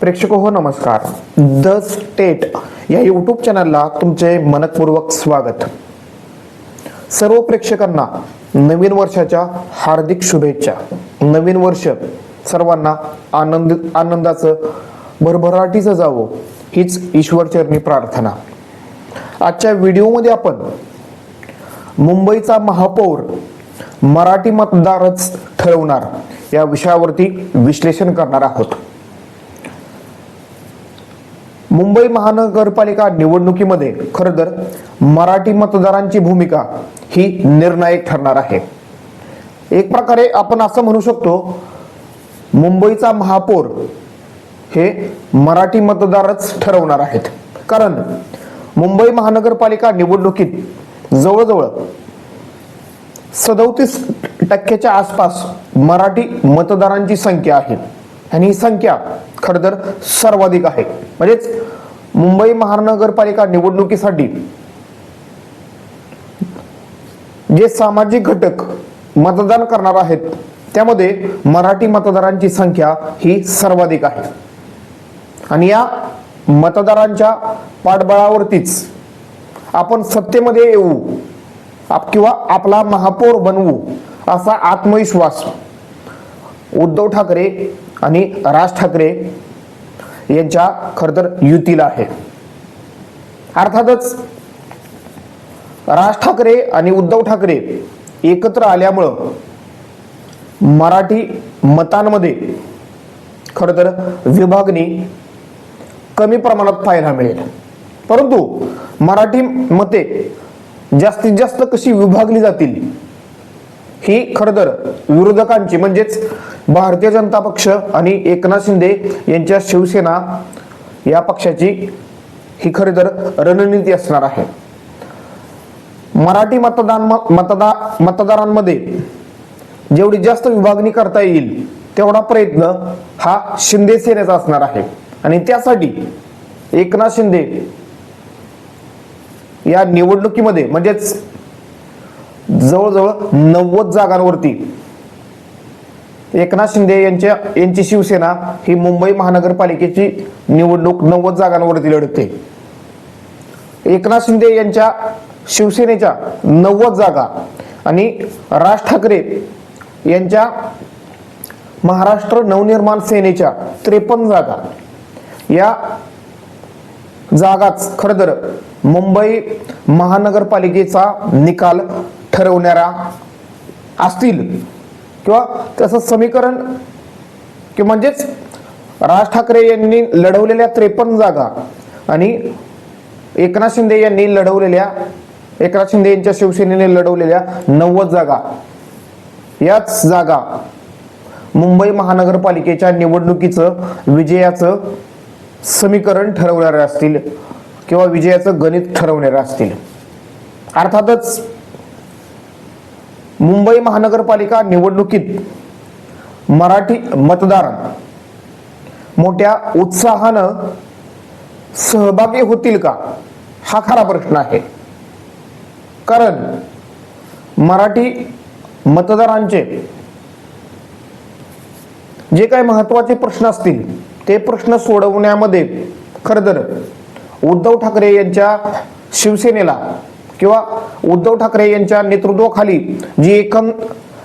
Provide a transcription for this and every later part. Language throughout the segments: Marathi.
प्रेक्षक हो नमस्कार. द स्टेट या यूट्यूब चॅनलला तुमचे मनपूर्वक स्वागत. सर्व प्रेक्षकांना नवीन वर्षाच्या हार्दिक शुभेच्छा. नवीन वर्ष सर्वांना आनंद आनंदाचं भरभराटीचं जावं हीच ईश्वरचरणी प्रार्थना. आजच्या व्हिडिओमध्ये आपण मुंबईचा महापौर मराठी मतदारच ठरवणार या विषयावरती विश्लेषण करणार आहोत. मुंबई महानगरपालिका निवडणुकीमध्ये खरं तर मराठी मतदारांची भूमिका ही निर्णायक ठरणार आहे. एक प्रकारे आपण असं म्हणू शकतो मुंबईचा महापौर हे मराठी मतदारच ठरवणार आहेत. कारण मुंबई महानगरपालिका निवडणुकीत जवळजवळ सदोतीस टक्क्याच्या आसपास मराठी मतदारांची संख्या आहे. आणि ही संख्या खरं तर सर्वाधिक आहे. म्हणजेच मुंबई महानगरपालिका निवडणुकीसाठी जे सामाजिक घटक मतदान करणार आहेत त्यामध्ये मराठी मतदारांची संख्या ही सर्वाधिक आहे. आणि या मतदारांच्या पाठबळावरतीच आपण सत्तेमध्ये येऊ आप किंवा आपला महापौर बनवू असा आत्मविश्वास उद्धव ठाकरे आणि राज ठाकरे यांच्या खर तर युतीला आहे. अर्थातच राज ठाकरे आणि उद्धव ठाकरे एकत्र आल्यामुळं मराठी मतांमध्ये खर तर विभागणी कमी प्रमाणात पाहायला मिळेल. परंतु मराठी मते जास्तीत जास्त कशी विभागली जातील ही खरं तर विरोधकांची म्हणजेच भारतीय जनता पक्ष आणि एकनाथ शिंदे यांच्या शिवसेना या पक्षाची ही खरी तर रणनीती असणार आहे. मराठी मतदान मतदा मतदारांमध्ये जेवढी जास्त विभागणी करता येईल तेवढा प्रयत्न हा शिंदे सेनेचा असणार आहे. आणि त्यासाठी एकनाथ शिंदे या निवडणुकीमध्ये म्हणजेच जवळजवळ नव्वद जागांवरती. एकनाथ शिंदे यांच्या यांची शिवसेना ही मुंबई महानगरपालिकेची निवडणूक नव्वद जागांवरती लढते. एकनाथ शिंदे यांच्या शिवसेनेच्या नव्वद जागा आणि राज ठाकरे यांच्या महाराष्ट्र नवनिर्माण सेनेच्या त्रेपन्न जागा. या जागाच खर तर मुंबई महानगरपालिकेचा निकाल ठरवणाऱ्या असतील. किंवा तसं समीकरण कि म्हणजेच राज ठाकरे यांनी लढवलेल्या त्रेपन्न जागा आणि एकनाथ शिंदे यांनी लढवलेल्या एकनाथ शिंदे यांच्या शिवसेनेने लढवलेल्या नव्वद जागा. याच जागा मुंबई महानगरपालिकेच्या निवडणुकीचं विजयाचं समीकरण ठरवणारे असतील किंवा विजयाचं गणित ठरवणारे असतील. अर्थातच मुंबई महानगरपालिका निवडणुकीत मराठी मतदार मोठ्या उत्साहानं सहभागी होतील का? हा खरा प्रश्न आहे. कारण मराठी मतदारांचे जे काही महत्त्वाचे प्रश्न असतील ते प्रश्न सोडवण्यामध्ये खरं तर उद्धव ठाकरे यांच्या शिवसेनेला किंवा उद्धव ठाकरे यांच्या नेतृत्वाखाली जी एकम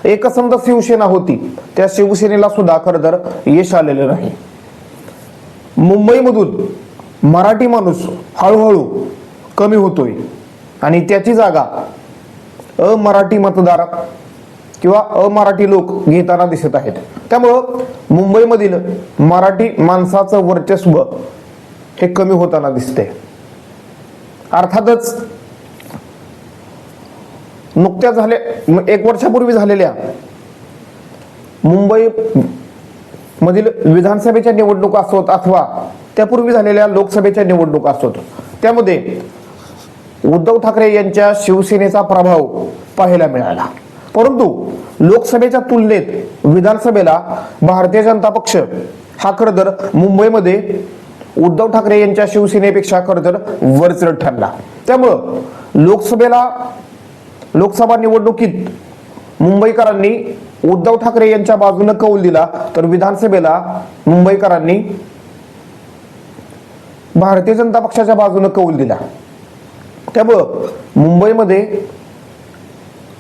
एकसंध शिवसेना होती त्या शिवसेनेला सुद्धा खर तर यश आलेलं नाही. मुंबईमधून मराठी माणूस हळूहळू कमी होतोय आणि त्याची जागा अमराठी मतदार किंवा अमराठी लोक घेताना दिसत आहेत. त्यामुळं मुंबईमधील मराठी माणसाचं वर्चस्व हे कमी होताना दिसते अर्थातच नुकत्या झाले एक वर्षापूर्वी झालेल्या मुंबई मधील विधानसभेच्या निवडणुका असोत अथवा त्यापूर्वी झालेल्या लोकसभेच्या निवडणुका असोत. त्यामध्ये उद्धव ठाकरे यांच्या शिवसेनेचा प्रभाव पाहायला मिळाला. परंतु लोकसभेच्या तुलनेत विधानसभेला भारतीय जनता पक्ष हा खरं तर मुंबईमध्ये उद्धव ठाकरे यांच्या शिवसेनेपेक्षा खरं तर वरचढ ठरला. त्यामुळं लोकसभेला लोकसभा निवडणुकीत मुंबईकरांनी उद्धव ठाकरे यांच्या बाजूने कौल दिला तर विधानसभेला मुंबईकरांनी भारतीय जनता पक्षाच्या बाजूने कौल दिला. त्यामुळं मुंबईमध्ये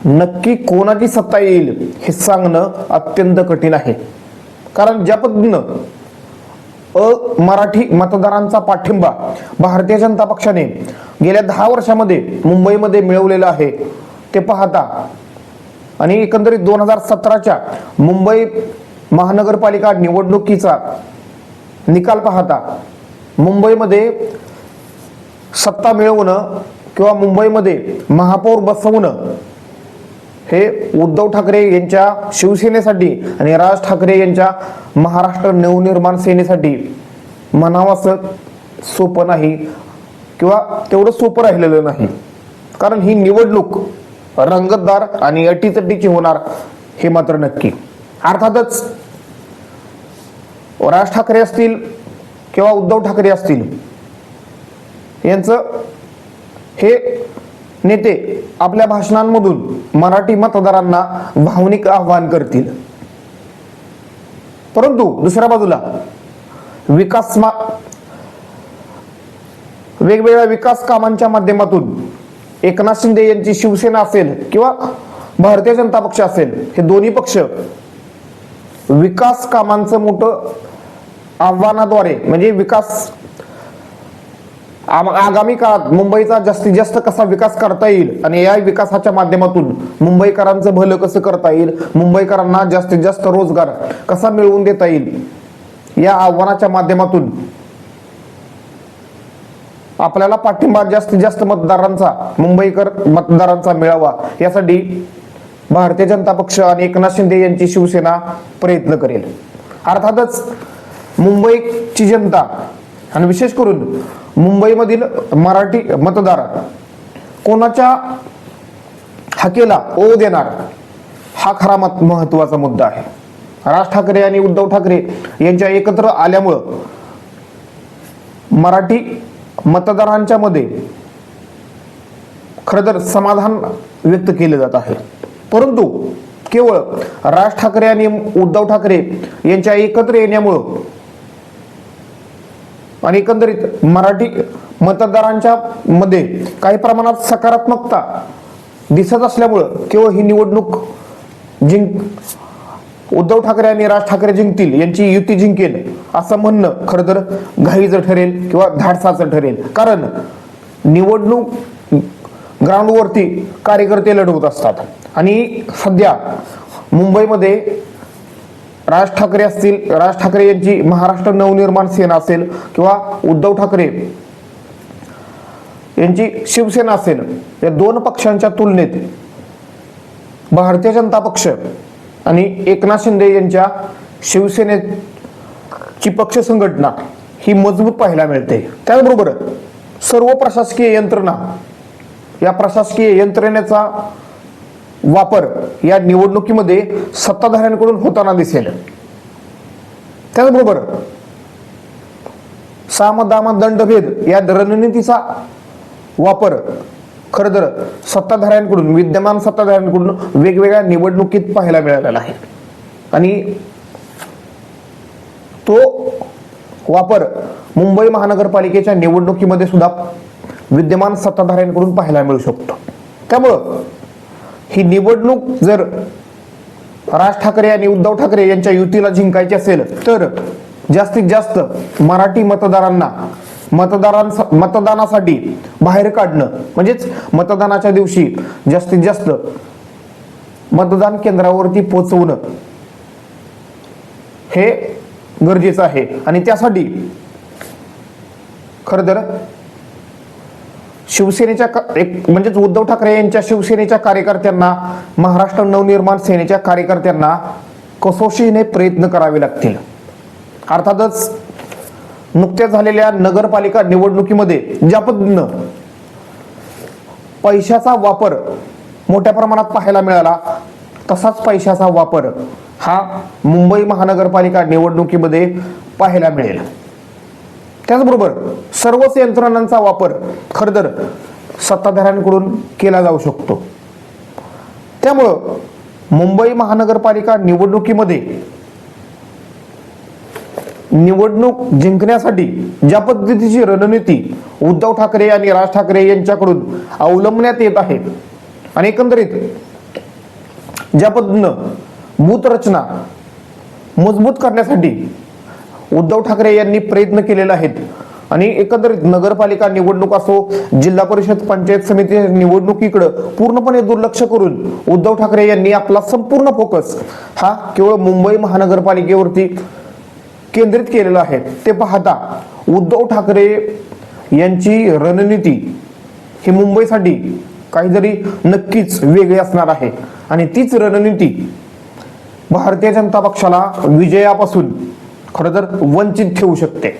नक्की कोणाची सत्ता येईल हे सांगणं अत्यंत कठीण आहे. कारण ज्या पद्धतीनं अ मराठी मतदारांचा पाठिंबा भारतीय जनता पक्षाने गेल्या दहा वर्षामध्ये मुंबईमध्ये मिळवलेला आहे ते पाहता. आणि एकंदरीत दोन हजार सतराच्या मुंबई महानगरपालिका निवडणुकीचा निकाल पाहता मुंबईमध्ये सत्ता मिळवणं किंवा मुंबईमध्ये महापौर बसवणं हे उद्धव ठाकरे यांच्या शिवसेनेसाठी आणि राज ठाकरे यांच्या महाराष्ट्र नवनिर्माण सेनेसाठी म्हणावासं सोपं नाही किंवा तेवढं सोपं राहिलेलं नाही. कारण ही निवडणूक रंगतदार आणि अटीतटीची होणार हे मात्र नक्की. अर्थातच राज ठाकरे असतील किंवा उद्धव ठाकरे असतील यांचं हे नेते आपल्या भाषणांमधून मराठी मतदारांना भावनिक आव्हान करतील. परंतु दुसऱ्या बाजूला विकास मा वेगवेगळ्या विकास कामांच्या माध्यमातून एकनाथ शिंदे यांची शिवसेना असेल किंवा भारतीय जनता पक्ष असेल हे दोन्ही पक्ष विकास कामांचं मोठं आव्हानाद्वारे म्हणजे विकास आगामी काळात मुंबईचा जास्तीत जास्त कसा विकास करता येईल आणि या विकासाच्या माध्यमातून मुंबईकरांचं भलं कसं करता येईल मुंबईकरांना जास्तीत जास्त रोजगार कसा मिळवून देता येईल या आव्हानाच्या माध्यमातून आपल्याला पाठिंबा जास्तीत जास्त मतदारांचा मुंबईकर मतदारांचा मिळावा यासाठी भारतीय जनता पक्ष आणि एकनाथ शिंदे यांची शिवसेना प्रयत्न करेल. अर्थातच मुंबईची जनता आणि विशेष करून मुंबईमधील मराठी मतदार कोणाच्या हाकेला ओ देणार हा खरा मत महत्त्वाचा मुद्दा आहे. राज ठाकरे आणि उद्धव ठाकरे यांच्या एकत्र आल्यामुळं मराठी मतदारांच्या मध्ये खरं तर समाधान व्यक्त केले जात आहे. परंतु केवळ राज ठाकरे आणि उद्धव ठाकरे यांच्या एकत्र येण्यामुळं आणि एकंदरीत मराठी मतदारांच्या मध्ये काही प्रमाणात सकारात्मकता दिसत असल्यामुळं केवळ ही निवडणूक जिंक उद्धव ठाकरे आणि राज ठाकरे जिंकतील यांची युती जिंकेल असं म्हणणं खरं तर घाईचं ठरेल किंवा धाडसाचं ठरेल. कारण निवडणूक ग्राउंडवरती कार्यकर्ते लढवत असतात. आणि सध्या मुंबईमध्ये राज ठाकरे असतील राज ठाकरे यांची महाराष्ट्र नवनिर्माण सेना असेल किंवा उद्धव ठाकरे यांची शिवसेना असेल या दोन पक्षांच्या तुलनेत भारतीय जनता पक्ष आणि एकनाथ शिंदे यांच्या शिवसेनेची पक्ष संघटना ही मजबूत पाहायला मिळते. त्याचबरोबर सर्व प्रशासकीय यंत्रणा या प्रशासकीय यंत्रणेचा वापर या निवडणुकीमध्ये सत्ताधाऱ्यांकडून होताना दिसेल. त्याचबरोबर सामदामा दंडभेद या रणनीतीचा वापर खरं तर सत्ताधाऱ्यांकडून विद्यमान सत्ताधाऱ्यांकडून वेगवेगळ्या निवडणुकीत पाहायला मिळालेला आहे. आणि तो वापर मुंबई महानगरपालिकेच्या निवडणुकीमध्ये सुद्धा विद्यमान सत्ताधाऱ्यांकडून पाहायला मिळू शकतो. त्यामुळं ही निवडणूक जर राज ठाकरे आणि उद्धव ठाकरे यांच्या युतीला जिंकायची असेल तर जास्तीत जास्त मराठी मतदारांना मतदारांचा मतदानासाठी बाहेर काढणं. म्हणजेच मतदानाच्या दिवशी जास्तीत जास्त मतदान केंद्रावरती पोहोचवणं हे गरजेचं आहे. आणि त्यासाठी खर तर शिवसेनेच्या का- एक म्हणजेच उद्धव ठाकरे यांच्या शिवसेनेच्या कार्यकर्त्यांना महाराष्ट्र नवनिर्माण सेनेच्या कार्यकर्त्यांना कसोशीने प्रयत्न करावे लागतील. अर्थातच नुकत्याच झालेल्या नगरपालिका निवडणुकीमध्ये ज्या पद्धतीनं पैशाचा वापर मोठ्या प्रमाणात पाहायला मिळाला तसाच पैशाचा वापर हा मुंबई महानगरपालिका निवडणुकीमध्ये पाहायला मिळेल. त्याचबरोबर सर्वच यंत्रणांचा वापर खरंतर सत्ताधाऱ्यांकडून केला जाऊ शकतो. त्यामुळं मुंबई महानगरपालिका निवडणुकीमध्ये निवडणूक जिंकण्यासाठी ज्या पद्धतीची रणनीती उद्धव ठाकरे आणि राज ठाकरे यांच्याकडून अवलंबण्यात येत आहे आणि एकंदरीत ज्या पद्धतीनं बूथ रचना मजबूत करण्यासाठी उद्धव ठाकरे यांनी प्रयत्न केलेले आहेत आणि एकंदरीत नगरपालिका निवडणूक असो जिल्हा परिषद पंचायत समिती निवडणुकीकडे पूर्णपणे दुर्लक्ष करून उद्धव ठाकरे यांनी आपला संपूर्ण फोकस हा केवळ मुंबई महानगरपालिकेवरती केंद्रित केलेलं आहे. ते पाहता उद्धव ठाकरे यांची रणनीती ही मुंबईसाठी काहीतरी नक्कीच वेगळी असणार आहे. आणि तीच रणनीती भारतीय जनता पक्षाला विजयापासून खरं तर वंचित ठेवू शकते.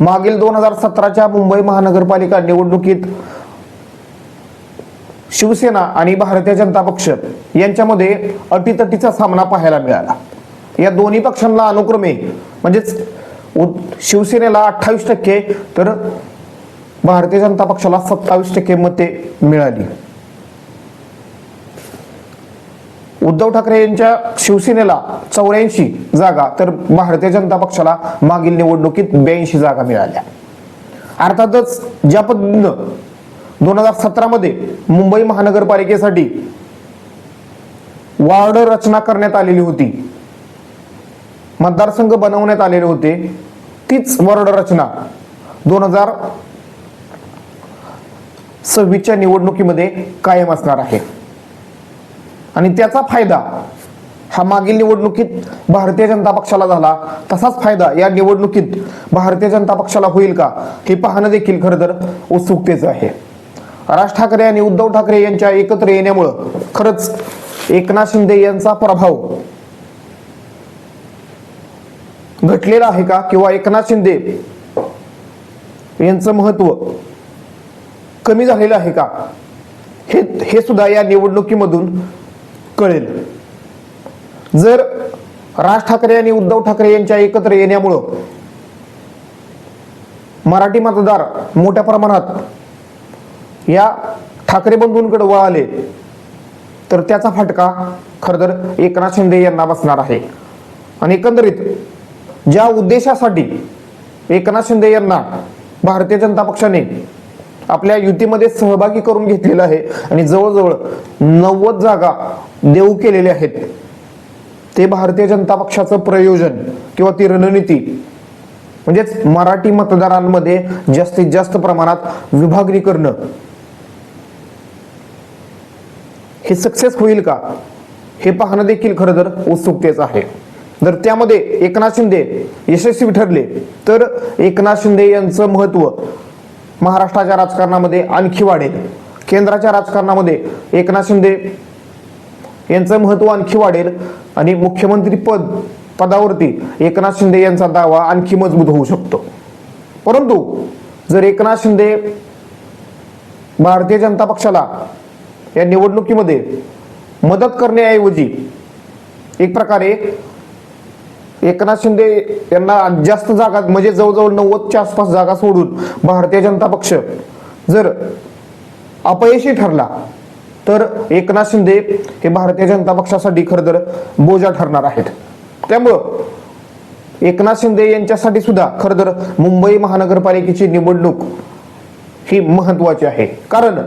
मागील दोन हजार सतराच्या मुंबई महानगरपालिका निवडणुकीत शिवसेना आणि भारतीय जनता पक्ष यांच्यामध्ये अटीतटीचा सामना पाहायला मिळाला. या दोन्ही पक्षांना अनुक्रमे म्हणजेच शिवसेनेला अठ्ठावीस टक्के तर भारतीय जनता पक्षाला सत्तावीस टक्के मते मिळाली. उद्धव ठाकरे यांच्या शिवसेनेला चौऱ्याऐंशी जागा तर भारतीय जनता पक्षाला मागील निवडणुकीत ब्याऐंशी जागा मिळाल्या. अर्थातच ज्या पद्धतीनं दोन हजार सतरामध्ये मुंबई महानगरपालिकेसाठी वार्ड रचना करण्यात आलेली होती मतदारसंघ बनवण्यात आलेले होते. तीच वॉर्ड रचना दोन हजार सव्वीसच्या निवडणुकीमध्ये कायम असणार आहे. आणि त्याचा फायदा हा मागील निवडणुकीत भारतीय जनता पक्षाला झाला. तसाच फायदा या निवडणुकीत भारतीय जनता पक्षाला होईल का हे पाहणं देखील खरं तर उत्सुकतेचं आहे. राज ठाकरे आणि उद्धव ठाकरे यांच्या एकत्र येण्यामुळं खरंच एकनाथ शिंदे यांचा प्रभाव घटलेला आहे का किंवा एकनाथ शिंदे यांचं महत्त्व कमी झालेलं आहे का? हे हे सुद्धा या निवडणुकीमधून कळेल. जर राज ठाकरे आणि उद्धव ठाकरे यांच्या एकत्र येण्यामुळं मराठी मतदार मोठ्या प्रमाणात या ठाकरे बंधूंकडे वळाले तर त्याचा फटका खरं तर एकनाथ शिंदे यांना बसणार आहे. आणि एकंदरीत ज्या उद्देशासाठी एकनाथ शिंदे यांना भारतीय जनता पक्षाने आपल्या युतीमध्ये सहभागी करून घेतलेलं आहे आणि जवळजवळ नव्वद जागा देऊ केलेल्या आहेत ते भारतीय जनता पक्षाचं प्रयोजन किंवा ती रणनीती म्हणजेच मराठी मतदारांमध्ये जास्तीत जास्त प्रमाणात विभागणी करणं हे सक्सेस होईल का हे पाहणं देखील खरं तर उत्सुकतेचं आहे. जर त्यामध्ये एकनाथ शिंदे यशस्वी ठरले तर एकनाथ शिंदे यांचं महत्त्व महाराष्ट्राच्या राजकारणामध्ये आणखी वाढेल. केंद्राच्या राजकारणामध्ये एकनाथ शिंदे यांचं महत्त्व आणखी वाढेल आणि मुख्यमंत्री पद पदावरती एकनाथ शिंदे यांचा दावा आणखी मजबूत होऊ शकतो. परंतु जर एकनाथ शिंदे भारतीय जनता पक्षाला या निवडणुकीमध्ये मदत करण्याऐवजी एक प्रकारे एकनाथ शिंदे यांना जास्त जागा म्हणजे जवळजवळ नव्वदच्या आसपास जागा सोडून भारतीय जनता पक्ष जर अपयशी ठरला तर एकनाथ शिंदे हे भारतीय जनता पक्षासाठी खरं तर बोजा ठरणार आहेत. त्यामुळं एकनाथ शिंदे यांच्यासाठी सुद्धा खरं तर मुंबई महानगरपालिकेची निवडणूक ही महत्वाची आहे. कारण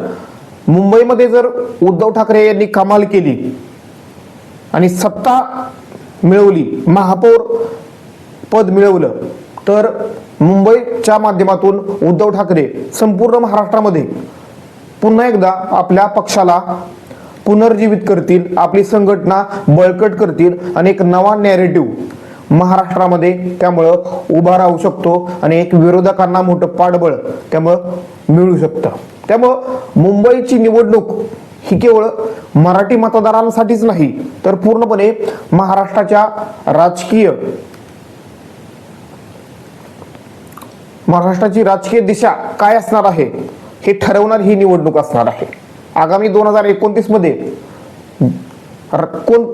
मुंबईमध्ये जर उद्धव ठाकरे यांनी कमाल केली आणि सत्ता मिळवली. महापौर पद मिळवलं. तर मुंबईच्या माध्यमातून उद्धव ठाकरे संपूर्ण महाराष्ट्रामध्ये पुन्हा एकदा आपल्या पक्षाला पुनर्जीवित करतील आपली संघटना बळकट करतील आणि एक नवा नॅरेटिव्ह महाराष्ट्रामध्ये त्यामुळं उभा राहू शकतो आणि एक विरोधकांना मोठं पाठबळ त्यामुळं मिळू शकतं. त्यामुळं मुंबईची निवडणूक ही केवळ मराठी मतदारांसाठीच नाही तर पूर्णपणे महाराष्ट्राच्या राजकीय महाराष्ट्राची राजकीय दिशा काय असणार आहे हे ठरवणार ही निवडणूक असणार आहे. आगामी दोन हजार एकोणतीसमध्ये कोण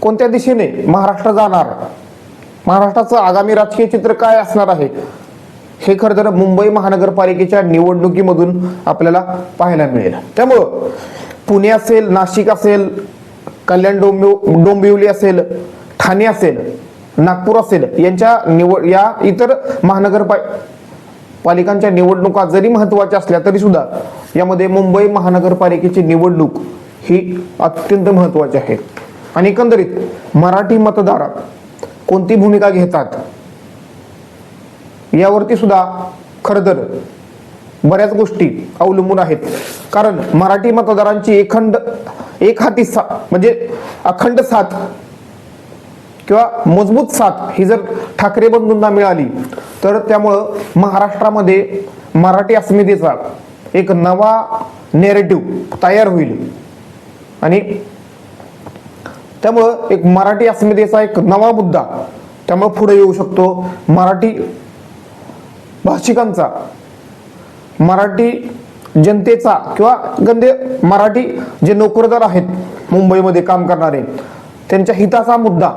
कोणत्या दिशेने महाराष्ट्र जाणार? महाराष्ट्राचं आगामी राजकीय चित्र काय असणार आहे? हे खरं तर मुंबई महानगरपालिकेच्या निवडणुकीमधून आपल्याला पाहायला मिळेल. त्यामुळं पुणे असेल नाशिक असेल कल्याण डोंबिव डोंबिवली असेल ठाणे असेल नागपूर असेल यांच्या निवड या इतर महानगरपा पालिकांच्या निवडणुका जरी महत्त्वाच्या असल्या तरी सुद्धा यामध्ये मुंबई महानगरपालिकेची निवडणूक ही अत्यंत महत्वाची आहे. आणि एकंदरीत मराठी मतदार कोणती भूमिका घेतात? यावरती सुद्धा खरं तर बऱ्याच गोष्टी अवलंबून आहेत. कारण मराठी मतदारांची एखंड एक हाती सा म्हणजे अखंड साथ किंवा मजबूत साथ ही जर ठाकरे बंधूंना मिळाली तर त्यामुळं महाराष्ट्रामध्ये मराठी अस्मितेचा एक नवा नेरेटिव्ह तयार होईल. आणि त्यामुळं एक मराठी अस्मितेचा एक नवा मुद्दा त्यामुळं पुढे येऊ शकतो. मराठी भाषिकांचा मराठी जनतेचा किंवा गंदे मराठी जे नोकरदार आहेत मुंबईमध्ये काम करणारे त्यांच्या हिताचा मुद्दा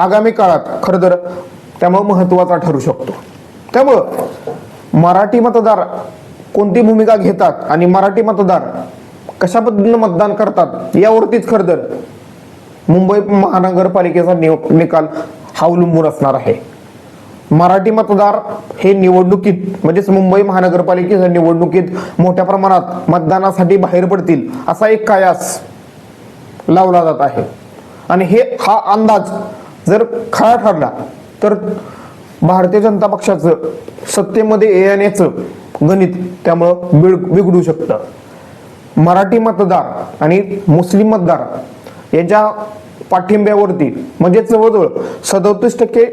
आगामी काळात खरं तर त्यामुळं महत्त्वाचा ठरू शकतो. त्यामुळं मराठी मतदार कोणती भूमिका घेतात आणि मराठी मतदार कशा पद्धतीनं मतदान करतात यावरतीच खरं तर मुंबई महानगरपालिकेचा निकाल हा अवलंबून असणार आहे. मराठी मतदार हे निवडणुकीत म्हणजेच मुंबई महानगरपालिकेच्या निवडणुकीत मोठ्या प्रमाणात मतदानासाठी बाहेर पडतील असा एक कायास लावला जात आहे. आणि हे हा अंदाज जर खरा ठरला तर भारतीय जनता पक्षाचं सत्तेमध्ये येण्याचं गणित त्यामुळं बिड बिघडू शकतं. मराठी मतदार आणि मुस्लिम मतदार यांच्या पाठिंब्यावरती म्हणजे जवळजवळ सदोतीस टक्के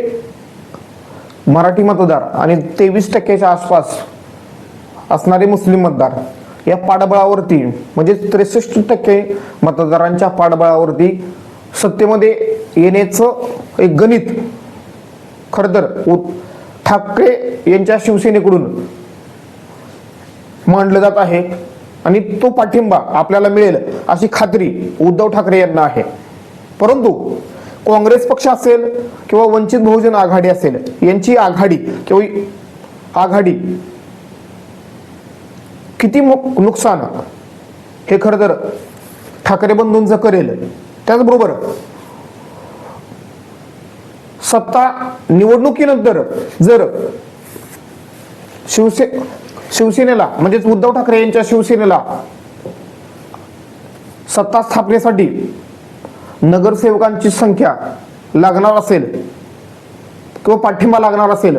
मराठी मतदार आणि तेवीस टक्क्याच्या आसपास असणारे मुस्लिम मतदार या पाठबळावरती म्हणजे त्रेसष्ट टक्के मतदारांच्या पाठबळावरती सत्तेमध्ये येण्याचं एक गणित खरं तर ठाकरे यांच्या शिवसेनेकडून मांडलं जात आहे आणि तो पाठिंबा आपल्याला मिळेल अशी खात्री उद्धव ठाकरे यांना आहे. परंतु काँग्रेस पक्ष असेल किंवा वंचित बहुजन आघाडी असेल यांची आघाडी किंवा आघाडी किती नुकसान हे खरं तर ठाकरे बंधूंचं करेल. त्याचबरोबर सत्ता निवडणुकीनंतर जर शिवसे शिवसेनेला म्हणजेच उद्धव ठाकरे यांच्या शिवसेनेला सत्ता स्थापनेसाठी नगरसेवकांची संख्या लागणार असेल किंवा पाठिंबा लागणार असेल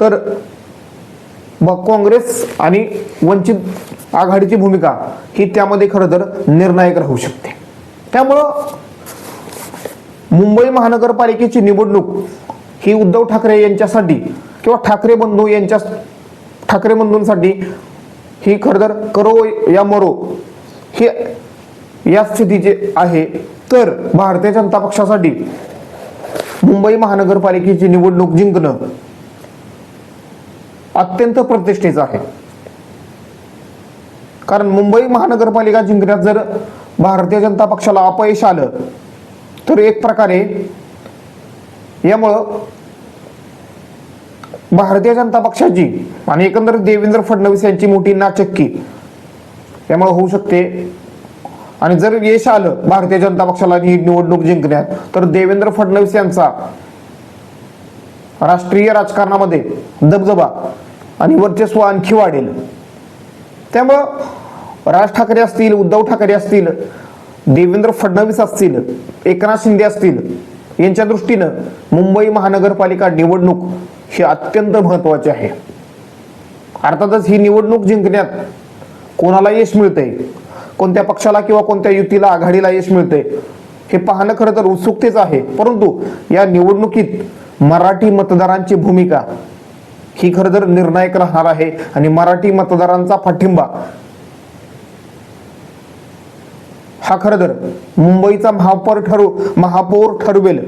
तर मग काँग्रेस आणि वंचित आघाडीची भूमिका ही त्यामध्ये खरं तर निर्णायक राहू शकते. त्यामुळं मुंबई महानगरपालिकेची निवडणूक ही उद्धव ठाकरे यांच्यासाठी किंवा ठाकरे बंधू यांच्या ठाकरे बंधूंसाठी ही खरं तर करो या मरो हे या स्थितीचे आहे. तर भारतीय जनता पक्षासाठी मुंबई महानगरपालिकेची निवडणूक जिंकणं अत्यंत प्रतिष्ठेचं आहे. कारण मुंबई महानगरपालिका जिंकण्यात जर भारतीय जनता पक्षाला अपयश आलं तर एक प्रकारे यामुळं भारतीय जनता पक्षाची आणि एकंदरीत देवेंद्र फडणवीस यांची मोठी नाचक्की यामुळे होऊ शकते आणि जर यश आलं भारतीय जनता पक्षाला ही निवडणूक जिंकण्यात तर देवेंद्र फडणवीस यांचा राष्ट्रीय राजकारणामध्ये दबदबा आणि वर्चस्व आणखी वाढेल. त्यामुळं राज ठाकरे असतील उद्धव ठाकरे असतील देवेंद्र फडणवीस असतील एकनाथ शिंदे असतील यांच्या दृष्टीनं मुंबई महानगरपालिका निवडणूक ही अत्यंत महत्वाची आहे. अर्थातच ही निवडणूक जिंकण्यात कोणाला यश मिळतंय? कोणत्या पक्षाला किंवा कोणत्या युतीला आघाडीला यश मिळते हे पाहणं खरं तर उत्सुकतेच आहे. परंतु या निवडणुकीत मराठी मतदारांची भूमिका ही खरं तर निर्णायक राहणार आहे. आणि मराठी मतदारांचा पाठिंबा हा खरं तर मुंबईचा महापौर ठरू महापौर ठरवेल.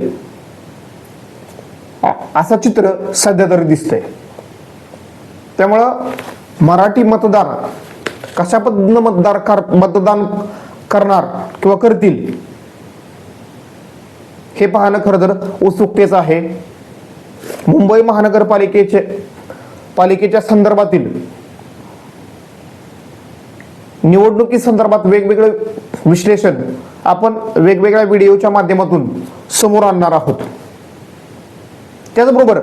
असं चित्र सध्या तरी दिसतंय. त्यामुळं मराठी मतदार कशा पद्धतीनं मतदार कर मतदान करणार किंवा करतील? हे पाहणं खरं तर उत्सुकतेच आहे. मुंबई महानगरपालिकेचे पालिकेच्या संदर्भातील निवडणुकी संदर्भात वेगवेगळे विश्लेषण आपण वेगवेगळ्या व्हिडिओच्या माध्यमातून समोर आणणार आहोत. त्याचबरोबर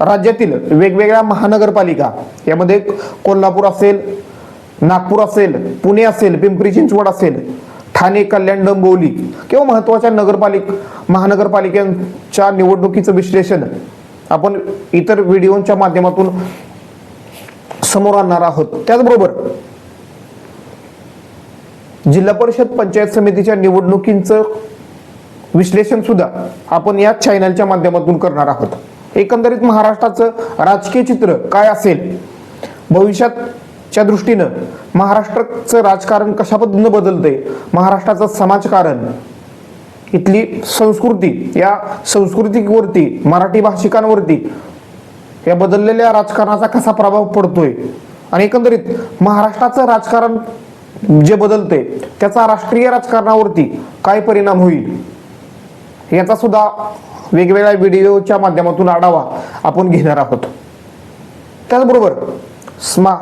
राज्यातील वेगवेगळ्या महानगरपालिका यामध्ये कोल्हापूर असेल नागपूर असेल पुणे असेल पिंपरी चिंचवड असेल ठाणे कल्याण डोंबिवली किंवा महत्त्वाच्या नगरपालिक महानगरपालिकांच्या निवडणुकीचं विश्लेषण आपण इतर व्हिडिओच्या माध्यमातून समोर आणणार आहोत. त्याचबरोबर जिल्हा परिषद पंचायत समितीच्या निवडणुकींचं विश्लेषण सुद्धा आपण या चॅनलच्या माध्यमातून करणार आहोत. एकंदरीत महाराष्ट्राचं राजकीय चित्र काय असेल? भविष्यात च्या दृष्टीनं महाराष्ट्राचं राजकारण कशा पद्धतीनं बदलतंय? महाराष्ट्राचं समाजकारण इथली संस्कृती या संस्कृतीवरती मराठी भाषिकांवरती या बदललेल्या राजकारणाचा कसा प्रभाव पडतोय? आणि एकंदरीत महाराष्ट्राचं राजकारण जे बदलते त्याचा राष्ट्रीय राजकारणावरती काय परिणाम होईल? याचा सुद्धा वेगवेगळ्या व्हिडिओच्या माध्यमातून आढावा आपण घेणार आहोत. त्याचबरोबर स्मा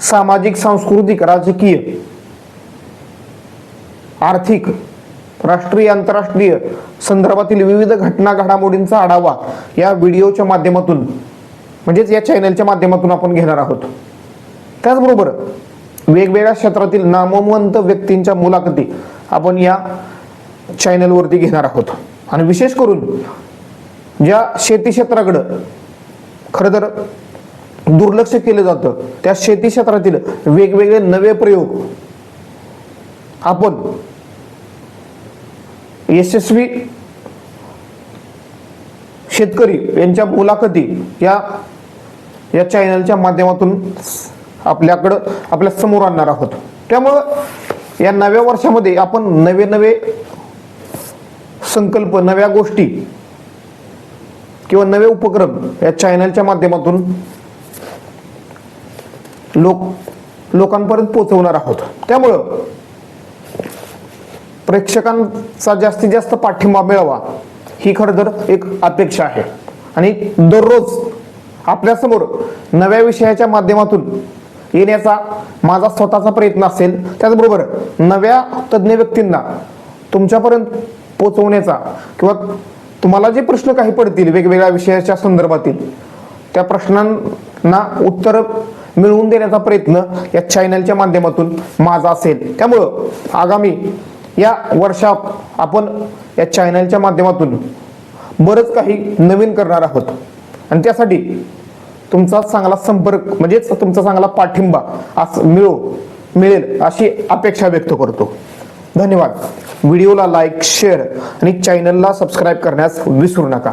सामाजिक सांस्कृतिक राजकीय आर्थिक राष्ट्रीय आंतरराष्ट्रीय संदर्भातील विविध घटना घडामोडींचा आढावा या व्हिडिओच्या माध्यमातून म्हणजेच या चॅनलच्या माध्यमातून आपण घेणार आहोत. त्याचबरोबर वेगवेगळ्या क्षेत्रातील नामवंत व्यक्तींच्या मुलाखती आपण या चॅनलवरती घेणार आहोत. आणि विशेष करून ज्या शेती क्षेत्राकडं खरं तर दुर्लक्ष केलं जातं. त्या शेती क्षेत्रातील वेगवेगळे नवे प्रयोग आपण यशस्वी शेतकरी यांच्या मुलाखती या या चॅनलच्या माध्यमातून आपल्याकडं आपल्यासमोर आणणार आहोत. त्यामुळं या नव्या वर्षामध्ये आपण नवे नवे संकल्प नव्या गोष्टी किंवा नवे उपक्रम या चॅनलच्या माध्यमातून लोक लोकांपर्यंत पोचवणार आहोत. त्यामुळं प्रेक्षकांचा जास्तीत जास्त पाठिंबा मिळावा ही खरं तर एक अपेक्षा आहे. आणि दररोज आपल्यासमोर नव्या विषयाच्या माध्यमातून येण्याचा माझा स्वतःचा प्रयत्न असेल त्याचबरोबर नव्या तज्ज्ञ व्यक्तींना तुमच्यापर्यंत पोचवण्याचा किंवा तुम्हाला जे प्रश्न काही पडतील वेगवेगळ्या विषयाच्या संदर्भातील त्या प्रश्नांना उत्तर मिळवून देण्याचा प्रयत्न या चॅनलच्या माध्यमातून माझा असेल. त्यामुळं आगामी या वर्षात आपण या चॅनलच्या माध्यमातून बरंच काही नवीन करणार आहोत. आणि त्यासाठी तुमचा चांगला संपर्क म्हणजेच तुमचा चांगला पाठिंबा असं मिळो मिळेल अशी अपेक्षा व्यक्त करतो. धन्यवाद. व्हिडिओला लाईक शेअर आणि चॅनलला सबस्क्राईब करण्यास विसरू नका.